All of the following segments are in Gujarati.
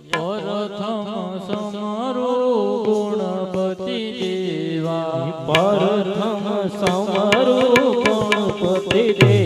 પ્રથમ સમરો ગુણપતિ દેવા. પ્રથમ સમરો ગુણપતિ દેવા.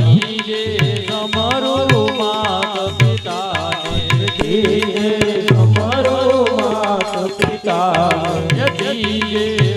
માતા જતી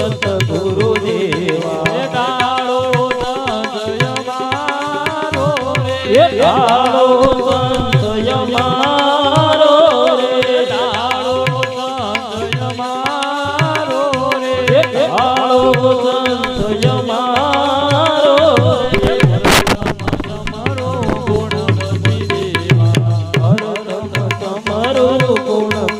સતગુરુ દેવા દાડો સંત યમારો રે. દાડો સંત યમારો રે. દાડો સંત યમારો રે. દાડો સંત યમારો રે. તમારો ગુણ બધી દેવા. હર તમ તમારો ગુણ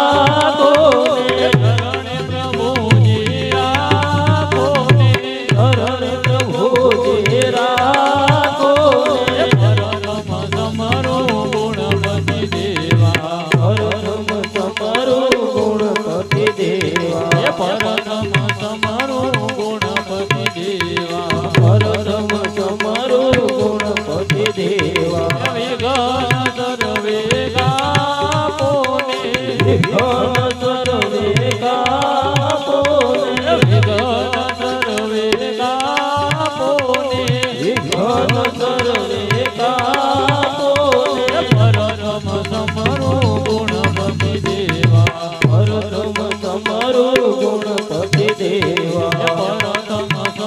દેવા. પરમ તમારો ગુણપતિ દેવા. પરમ તમારો ગુણપતિ દેવા. વેગાદર વેગા પોને. વેગાદર વેગા પોને. વેગાદર વેગા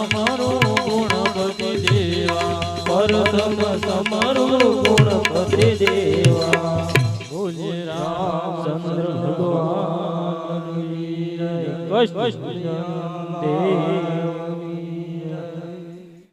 સમારો ગુણપતિ દેવા. પરતમ તમારો ગુણપતિ દેવા. ભોલે રામચંદ્ર ભગવાન કૃષ્ણ દેવ